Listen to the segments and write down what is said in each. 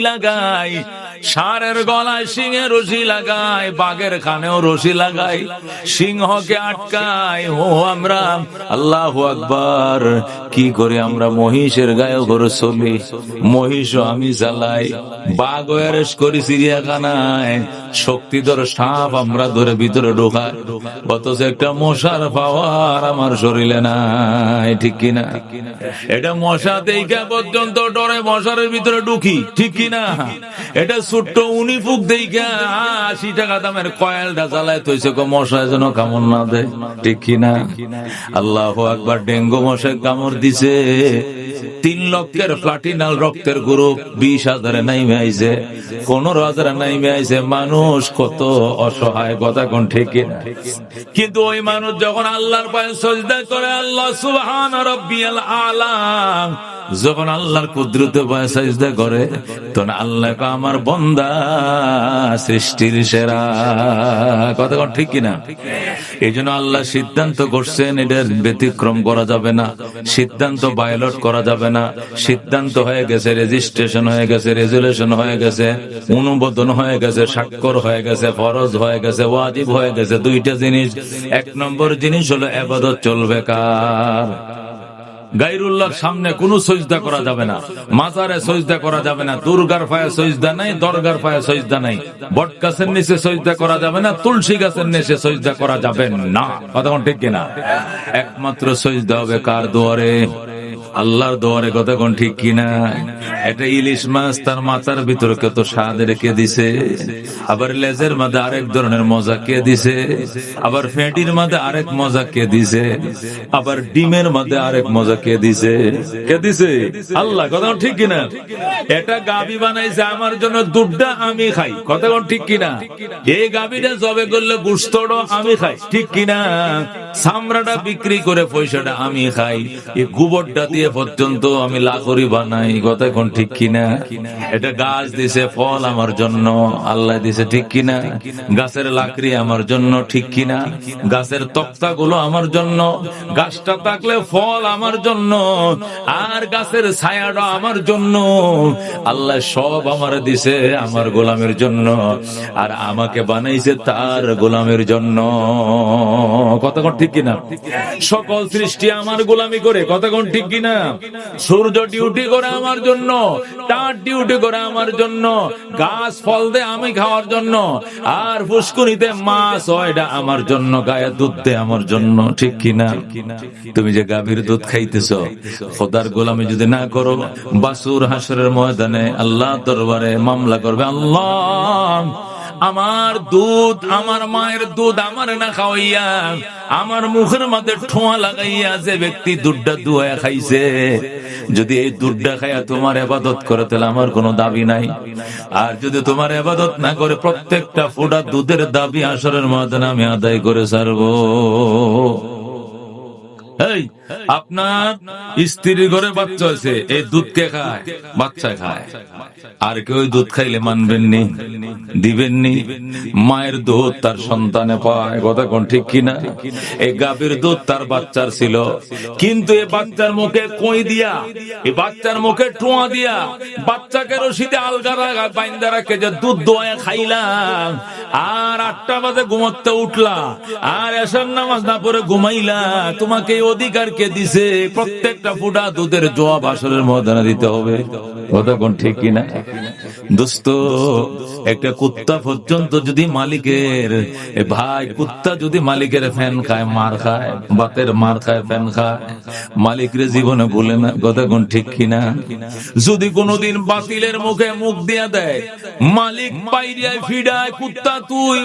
লাগাই ষাঁড়ের গলায় সিংহে রশি লাগাই, বাঘের খানেও রশি লাগাই, সিংহকে আটকাই। ও আমরা, আল্লাহ আকবার, কি করে আমরা মহিষের গায়ে করে চলি মহিষ আমি চালাই বাঘ অ্যারেস্ট করি চিড়িয়াখানায়, শক্তিধর সাপ আমরা ধরে ভিতরে ঢোকাই। অথচ একটা মশার পাওয়ার আমার শরীরে নাই, ঠিক কিনা? এটা মশা দেখা পর্যন্ত ডরে, মশারের ভিতরে ঢুকি, ঠিক কিনা? এটা ছোট্ট উনি ফুক আশি টাকা দামের কয়েলটা তৈছে কো মশা যেন কামড় না দেয়। ঠিক কিনা? আল্লাহ একবার ডেঙ্গু মশায় কামড় দিছে। তিন লক্ষের প্লাটিনাল রক্তের গ্রুপ বিশ হাজারে নাইমে আইছে। পনেরো হাজারে নাইমে আইছে। মানুষ কত অসহায়, কথা কোন ঠিক কিনা? কিন্তু ওই মানুষ যখন আল্লাহর পায়ে সজদা করে, আল্লাহ সুবহান রব্বিয়াল আলা যখন আল্লাহর কুদরতে পায়ে করে, তখন আল্লাহ আমার বন্দা, সৃষ্টির সেরা। কথা ঠিক কিনা? এই জন্য আল্লাহ সিদ্ধান্ত করছেন এটার ব্যতিক্রম করা যাবে না, সিদ্ধান্ত বায়োলট করা যাবে না। সিদ্ধান্ত হয়ে গেছে রেজিস্ট্রেশন হয়ে গেছে রেজুলেশন হয়ে গেছে, অনুমোদন হয়ে গেছে, স্বাক্ষর হয়ে গেছে, ফরজ হয়ে গেছে, ওয়াজিব হয়ে গেছে, দুইটা জিনিস। এক নম্বর জিনিস হলো এবাদত চলবে কার? গাইরুল্লাহর সামনে কোনো সজদা করা যাবে না। মাজারে সজদা করা যাবে না। দুর্গার পায়ে সজদা নাই, দরগার পায়ে সজদা নাই। বট গাছের নিচে সজদা করা যাবে না, তুলসী গাছের নিচে সজদা করা যাবে না। কথা ঠিক কিনা? একমাত্র সজদা হবে কার দুয়ারে? আল্লাহর দোয়ারে কথা কোন ঠিক কিনা? এটা ইলিশ মাছ তার মাথার ভিতরে কত স্বাদ রেখে দিছে। আবার লেজের মধ্যে আরেক ধরনের মজা কে দিছে? আবার ফেটির মধ্যে আরেক মজা কে দিছে? আবার ডিমের মধ্যে আরেক মজা কে দিছে? কে দিছে? আল্লাহ, কথা ঠিক কিনা? এটা গাবি বানাইছে, আমার জন্য দুধটা আমি খাই। কথা কোন ঠিক কিনা? এই গাবিটা জবে করলে গুস্তড় আমি খাই। ঠিক কিনা? সামরাটা বিক্রি করে পয়সাটা আমি খাই। এই গোবরটা পর্যন্ত আমি লাখরি বানাই, কথা কোন ঠিক কিনা? এটা গাছ দিছে ফল আমার জন্য, আল্লাহ দিছে ঠিক কিনা? গাছের লাকড়ি আমার জন্য ঠিক কিনা? গাছের তক্তা গুলো আমার জন্য, গাছটা থাকলে ফল আমার জন্য, আর গাছের ছায়াটা আমার জন্য। আল্লাহ সব আমার দিছে আমার গোলামের জন্য, আর আমাকে বানাইছে তার গোলামের জন্য। কতক্ষণ ঠিক কিনা? সকল সৃষ্টি আমার গোলামি করে কতক্ষণ ঠিক কিনা? সূর্য ডিউটি করে আমার জন্য, তার ডিউটি করে আমার জন্য, গাছ ফল দে আমি খাওয়ার জন্য, আর পুষ্কুনিতে মাছ হয় আমার জন্য, গায়ে দুধ দে আমার জন্য, ঠিক কিনা? তুমি যে গাভীর দুধ খাইতেছ, খোদার গোলামি যদি না করো, বাসুর হাসরের ময়দানে আল্লাহ দরবারে মামলা করবে, আল্লাহ। আমার দুধ, আমার মায়ের দুধ আমার না খাওয়াইয়া, আমার মুখের মধ্যে ঠোঁয়া লাগাইয়া যে ব্যক্তি দুধটা দুয়া খাইছে, যদি এই দুধটা খাইয়া তোমার এবাদত করে, তাহলে আমার কোনো দাবি নাই। আর যদি তোমার এবাদত না করে, প্রত্যেকটা ফোটা দুধের দাবি আসরের মাধ্যমে আমি আদায় করে সারবো আপনার স্ত্রীর ঘরে বাচ্চা আছে, এই দুধ কে খায়? বাচ্চা খায়। আর কেউ দুধ খাইলে মানবেন নি, দিবেন নি। মায়ের দুধ তার সন্তানে পায়, কথা কোন ঠিক কিনা? এই গাভীর দুধ তার বাচ্চার ছিল। কিন্তু এই বাচ্চার মুখে কই দিয়া এই বাচ্চার মুখে টোয়া দিয়া বাচ্চাকে রশিদে আলগা রাখা, বাইন্দা রাখে যে দুধ দোয়া খাইলাম, আর আটটা বাজে ঘুমাতে উঠলা আর এসার নামাজ না পরে ঘুমাইলা তোমাকে অধিকার কে দিছে, প্রত্যেকটা ফুটা দুধের জবাব আসরের ময়দানে দিতে হবে। কোন ঠিক কিনা? দোস্ত, একটা কুত্তা পর্যন্ত যদি মালিকের ভাই কুত্তা যদি মালিকের ফ্যান খায়, মার খায় বাতের মার খায়, ফ্যান খায়, মালিকের জীবনে বলে না কোন ঠিক কিনা? যদি কোনোদিন বাতিলের মুখে মুখ দিয়া দেয়, মালিক পাইরিয়ায় ফিডায়, কুত্তা তুই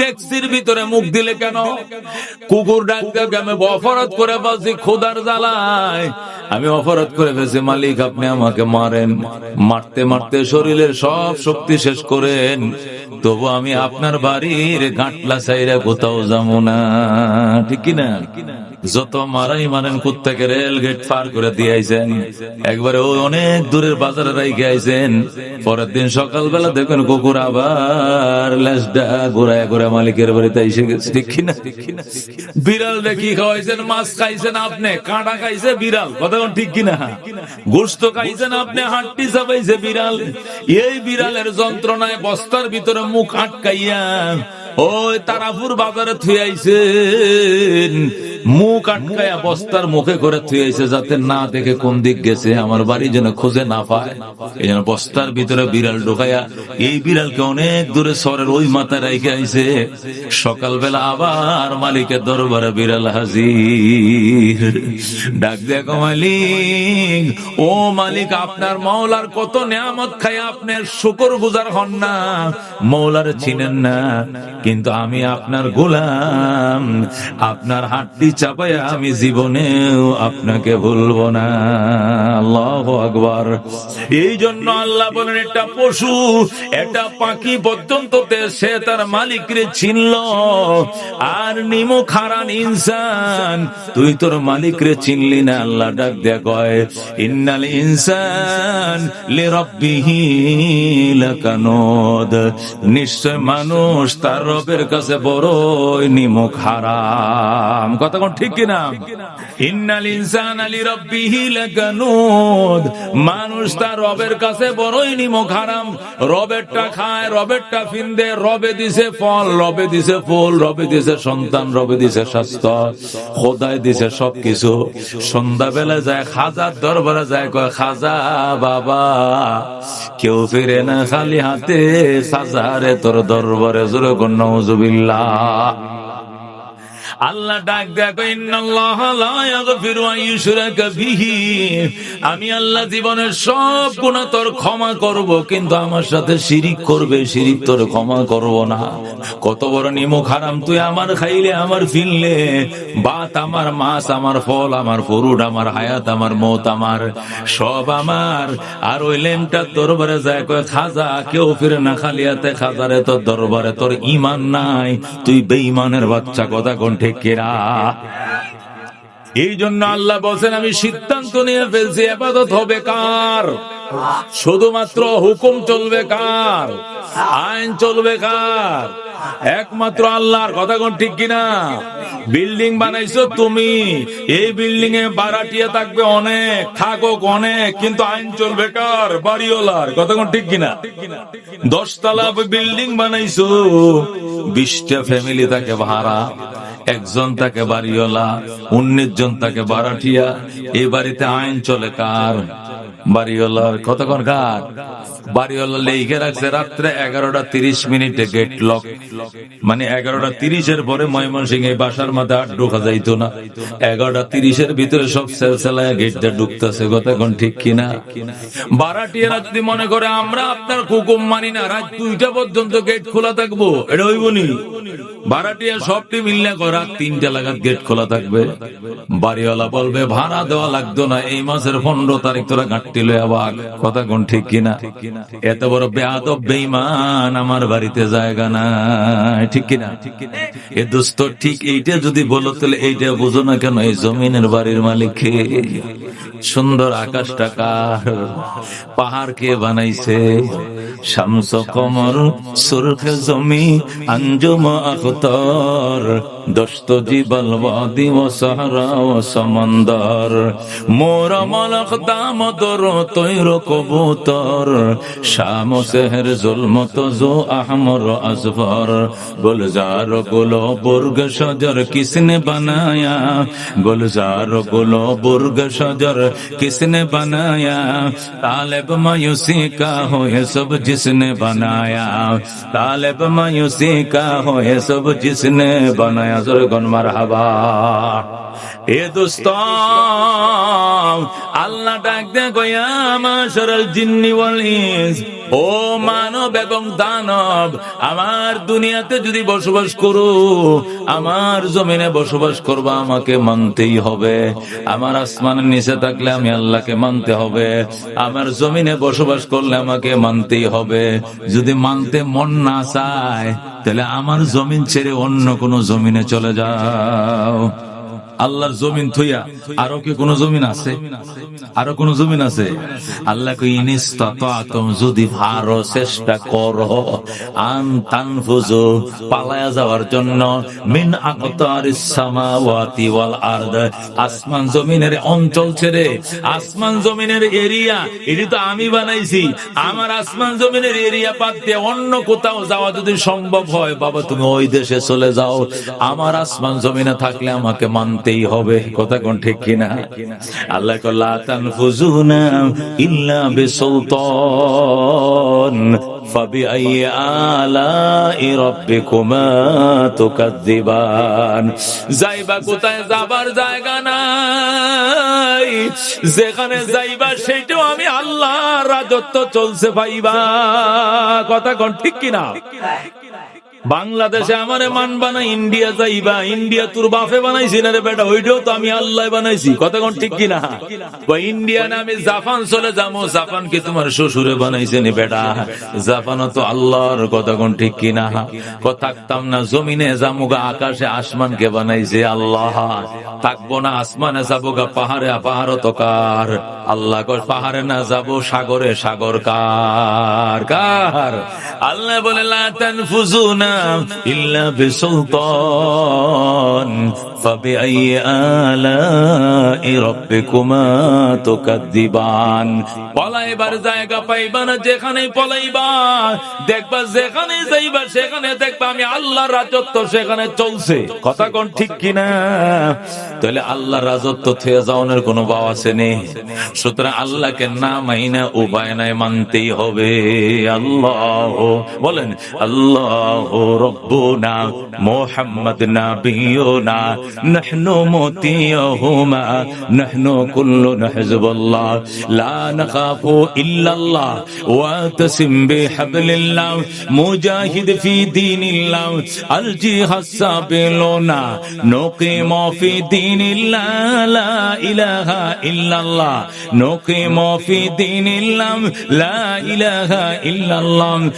ডেক্সির ভিতরে মুখ দিলে কেন? কুকুর ডাক ডাক আমি অপরাধ করে বলছি খোদার জ্বালায়। আমি অপরাধ করে ফেলছি, মালিক, আপনি আমাকে মারেন। মারতে মারতে শরীরের সব শক্তি শেষ করেন। তবু আমি আপনার বাড়ির গাঁটলা চাইরা কোথাও যাব না। ঠিক কিনা? যত মারাই মানেন কুত্তাকে রেল গেট পার করে দিয়েছেন একবারে ও অনেক দূরের বাজারে রাইকে আইছেন। পরের দিন সকালবেলা দেখেন কুকুর আবার লেজটা ঘুরায় ঘুরে মালিকের বাড়িতে এসে গেছে। ঠিক কিনা? বিড়াল দেখি খাওয়াইছেন, মাছ খাইছেন আপনি, কাঁটা খাইছে বিড়াল। কথা ঠিক কিনা? গোস্ত খাইছেন আপনি হাড্ডি চাপাইছে বিড়াল। এই বিড়ালের যন্ত্রণায় বস্তার ভিতরে মুখ আটকাইয়া, ওই তারাপুর বাজারে থুয়াইছেন মুখ আটকাইয়া বস্তার মুখে করে আইছে যাতে না দেখে কোন দিক গেছে, আমার বাড়ি যেন খুঁজে না পায়। এই জন্য বস্তার ভিতরে বিড়াল ঢোকাইয়া এই বিড়ালকে অনেক দূরে সরের ওই মাথায় রেখে আইছে। সকালবেলা আবার মালিকের দরবারে বিড়াল হাজির। ডাক দেখো মালিক, ও মালিক, আপনার মৌলার কত নিয়ামত খাই আপনার শুকর গুজার হন না। মৌলার চিনেন না, কিন্তু আমি আপনার গোলাম। আপনার হাড্ডি চাপায় আমি জীবনেও আপনাকে ভুলবো না। আল্লাহ আকবার। এই জন্য আল্লাহ বলেন একটা পশু একটা পাখি পর্যন্ত সে তার মালিকরে চিনল। আর নিমো খারান ইনসান তুই তোর মালিকরে চিনলি না। আল্লাহ ডাক দেয়া কয় ইন্নাল ইনসান লি রাব্বিহি লাকানুদ। নিশ্চয় মানুষ তার রবের কাছে বড়ই নিমুখ হারাম কথা ঠিক কিনা? ইন্নাল ইনসান আলি মানুষ তার রবের কাছে বড়ই নিমুখ হারাম রবেরটা খায়, রবেরটা ফিন্দে, রবে দিছে ফল, রবে দিছে ফুল, রবে দিছে সন্তান, রবে দিছে স্বাস্থ্য। খোদায় দিছে সবকিছু। সন্ধ্যাবেলা যায় খাজার দরবারে যায় কয়, খাজা বাবা, কেউ ফিরে না খালি হাতে খাজারে তোর দরবারে, জোরে কন্যা আল্লাহ ডাক দেখো আমি আল্লাহ জীবনের সব গুনাহ তোর ক্ষমা করব, কিন্তু আমার সাথে শিরিক করবে, শিরিক তোর ক্ষমা করব না। কত বড় নিমক হারাম, তুই আমার খাইলে আমার ফিনলে বাত আমার, মাছ আমার, ফল আমার, ফুরুট আমার, হায়াত আমার, মত আমার, সব আমার। আর ওই লেমটা দরবারে যায়, কয়, খাজা, কেউ ফিরে না খালিয়াতে খাজারে, তোর দরবারে তোর ইমান নাই। তুই বেঈমানের বাচ্চা, কথা কোন ঠিক কিনা এই জন্য আল্লাহ বলছেন, আমি সিদ্ধান্ত নিয়ে ফেলছি, আপাতত হবে কার? শুধুমাত্র হুকুম চলবে কার? আইন চলবে কার? একমাত্র আল্লাহর কথা কোন ঠিক কিনা? বিল্ডিং বানাইছো তুমি, এই বিল্ডিং এ বারাটিয়া থাকবে অনেক, থাকুক অনেক, কিন্তু আইন চলবে কার? বাড়িওয়ালার, কথা কোন ঠিক কিনা? দশতলা বিল্ডিং বানাইছো, বিশটা ফ্যামিলি থাকে ভাড়া। একজন তাকে বাড়িওয়ালা উনিশ জন তাকে বারাটিয়া এই বাড়িতে আইন চলে কার? বাড়িওয়ালার কতক্ষণ কার বাড়িওয়ালা লেখে রাখছে রাত্রে এগারোটা তিরিশ মিনিটে গেট লক মানে এগারোটা তিরিশের পরে ময়মনসিং এই বাসার মাথায় আর ঢোকা যাইতো না। এগারোটা তিরিশের ভিতরে সব সেলসেলায় গেটটা ঢুকতেছে। কতক্ষণ ঠিক কিনা? বারাটিয়ারা যদি মনে করে, আমরা আপনার হুকুম মানি না, রাত দুইটা পর্যন্ত গেট খোলা থাকব, এটা হইবনি ভাড়াটিয়া সবটি মিললে রাত তিনটা লাগাত গেট খোলা থাকবে। বাড়িওয়ালা বলবে, ভাড়া দেওয়া লাগতো না, এই মাসের পনেরো তারিখ তোরা ঘাটতি লই আবার কথা কোন ঠিক কিনা? এত বড় বেআদব বেইমান আমার বাড়িতে জায়গা না ঠিক কিনা? এ দোস্ত, ঠিক এইটা যদি বলো, তাহলে এইটা বুঝো না কেন? এই জমিনের বাড়ির মালিক সুন্দর আকাশটা কার? পাহাড় কে বানাইছে? শামস কমর সুরখ জমি, আঞ্জুম আখতর দস্ত জীবল ওয়াদি ও সাহারা ও সমন্দর। মোর মলক দাম দর তৈর কবুতর। শাম সেহর জুলমত জো আহমর আসবর গুলজারগুলো বুর্গ সজর কিসনে বানায়া? গুলজারগুলো বুর্গ সজর কিসনে বানায়া? তালেব মায়ুসি কা হোয়ে সব জিসনে বানায়া। তালেব মায়ুসি কা হোয়ে সব জিসনে বানায়া। নাই গনমার হাবা এ দোস্ত আল্লাহ ডাক দে গয়া সরল জিন্নি বলিস ও মানব এবং দানব, আমার দুনিয়াতে যদি বসবাস করো, আমার জমিনে বসবাস করবা, আমাকে মানতেই হবে। আমার আসমানের নিচে থাকলে আমি আল্লাহকে মানতে হবে। আমার জমিনে বসবাস করলে আমাকে মানতেই হবে। যদি মানতে মন না চায়, তাহলে আমার জমিন ছেড়ে অন্য কোনো জমিনে চলে যাও। আল্লাহর জমিন থইয়া আরও কি কোনো জমিন আছে? আরও কোন জমিন আছে? আল্লাহ যদি ভারো, চেষ্টা করো। আন তানফুজু পালায়া যাওয়ার জন্য। মিন আকতারিস সামাওয়াতি ওয়াল আরদ। আসমান জমিনের অঞ্চল ছেড়ে আসমান জমিনের এরিয়া, এটি তো আমি বানাইছি। আমার আসমান জমিনের এরিয়া বাদ দিয়ে অন্য কোথাও যাওয়া যদি সম্ভব হয়, বাবা, তুমি ওই দেশে চলে যাও। আমার আসমান জমিনে থাকলে আমাকে করতেই হবে, কথা কোন ঠিক কিনা? আল্লাহ যাইবা কোথায় যাবার জায়গা যেখানে যাইবা সেইটাও আমি আল্লাহ রাজত্ব চলছে ভাইবা, কথা কোন ঠিক কিনা? বাংলাদেশে আমারে মানবা না ইন্ডিয়া যাইবা, ইন্ডিয়া তোর বাপে বানাইছি না রে বেটা, ওইটাও তো আমি আল্লাহ বানাইছি। কথা কোন ঠিক কিনা? বা ইন্ডিয়া না, আমি জাপান চলে যাব জাপান কি তোমার শ্বশুরে বানাইছে নি বেটা। জাপানও তো আল্লাহর, কথা কোন ঠিক কিনা? থাকতাম না, জমিনে যাব গা, আকাশে আসমান কে বানাইছে আল্লাহ। থাকব না, আসমানে যাব গা, পাহাড়ে পাহাড় তো কার? আল্লাহ পাহাড়ে না যাব, সাগরে সাগর কার কার? আল্লাহ বলে, লা তানফুজুনা ইল্লা বিসুলতান فبأي آلاء ربكما تكذبان পলাইবার জায়গা পাইবা না যেখানে পলাইবা দেখবা যেখানে যাইবা সেখানে দেখবা আমি আল্লাহর রাজত্ব সেখানে চলছে কথা কোন ঠিক কিনা তাহলে আল্লাহর রাজত্ব থেকে যাওয়ানোর কোনো বাবা আছে নেই সুতরাং আল্লাহকে না মাইনা উপায় নাই মানতেই হবে আল্লাহ বলেন আল্লাহ রব্বুনা, মোহাম্মদ নাবিয়ুনা, নাহনু মুতিয়ুহুমা, নাহনু কুল্লু হিজবুল্লাহ লা নাখাফু ইল্লাল্লাহ, ওয়া তাসিম বিহাবলিল্লাহ, মুজাহিদ ফি দীনিল্লাহ, আল জিহাদ সাবিলুনা, নুকিমু ফি দীনিল্লাহ, লা ইলাহা ইল্লাল্লাহ, নুকিমু ফি দীনিল্লাহ, লা ইলাহা ইল্লাল্লাহ।